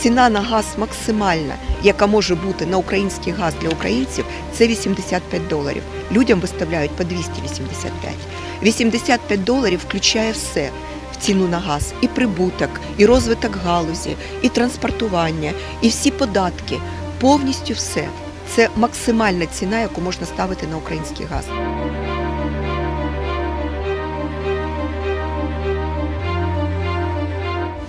ціна на газ максимальна, яка може бути на український газ для українців, це 85 доларів. Людям виставляють по 285. 85 доларів включає все ціну на газ, і прибуток, і розвиток галузі, і транспортування, і всі податки. Повністю все. Це максимальна ціна, яку можна ставити на український газ.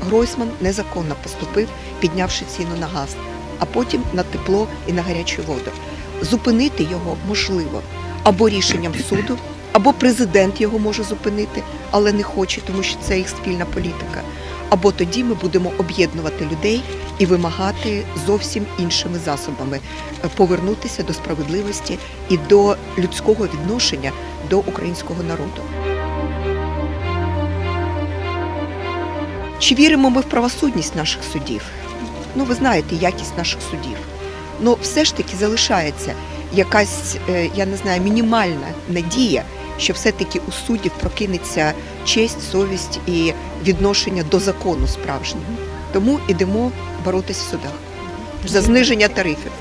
Гройсман незаконно поступив, піднявши ціну на газ, а потім на тепло і на гарячу воду. Зупинити його можливо або рішенням суду, або президент його може зупинити, але не хоче, тому що це їх спільна політика. Або тоді ми будемо об'єднувати людей і вимагати зовсім іншими засобами е, повернутися до справедливості і до людського відношення до українського народу. Чи віримо ми в правосудність наших судів? Ну, ви знаєте, якість наших судів. Ну, все ж таки залишається якась, е, я не знаю, мінімальна надія, що все-таки у суддів прокинеться честь, совість і відношення до закону справжнього. Тому ідемо боротись в судах за зниження тарифів.